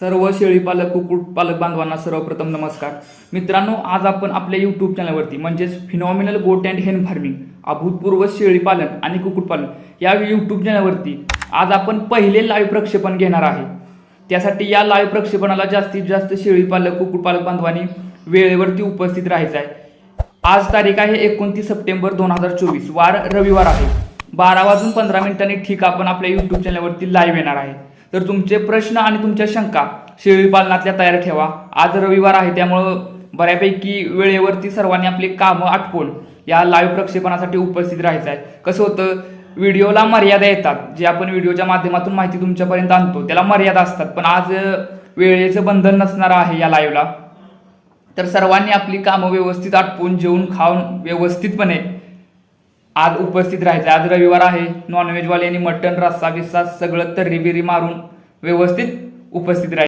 सर्व शेळीपालक कुक्कुटपालक बांधवांना सर्वप्रथम नमस्कार. मित्रांनो आज आपण आपल्या यूट्यूब चॅनलवरती म्हणजेच फिनॉमिनल गोट अँड हेन फार्मिंग अभूतपूर्व शेळीपालन आणि कुक्कुटपालन या यूट्यूब चॅनलवरती आज आपण पहिले लाईव्ह प्रक्षेपण घेणार आहे. त्यासाठी या लाईव्ह प्रक्षेपणाला जास्तीत जास्त शेळीपालक कुक्कुटपालक बांधवांनी वेळेवरती उपस्थित राहायचं आहे. आज तारीख आहे एकोणतीस सप्टेंबर दोन हजार चोवीस वार रविवार आहे. बारा वाजून पंधरा मिनिटांनी ठीक आपण आपल्या यूट्यूब चॅनलवरती लाईव्ह येणार आहे. तर तुमचे प्रश्न आणि तुमच्या शंका शेळीपालनातल्या तयार ठेवा. आज रविवार आहे त्यामुळं बऱ्यापैकी वेळेवरती सर्वांनी आपली कामं आटपून या लाईव्ह प्रक्षेपणासाठी उपस्थित राहायचं आहे. कसं होतं व्हिडिओला मर्यादा येतात. जे आपण व्हिडिओच्या माध्यमातून माहिती तुमच्यापर्यंत आणतो त्याला मर्यादा असतात. पण आज वेळेचं बंधन नसणार आहे या लाईव्हला तर सर्वांनी आपली कामं व्यवस्थित आटपून जेवून खाऊन व्यवस्थितपणे आज उपस्थित राहायचं. आज रविवार आहे. नॉनव्हेजवाल्यांनी मटण रस्सा बिस्सा सगळं तर्री बिरी मारून व्यवस्थित उपस्थित राहायचं.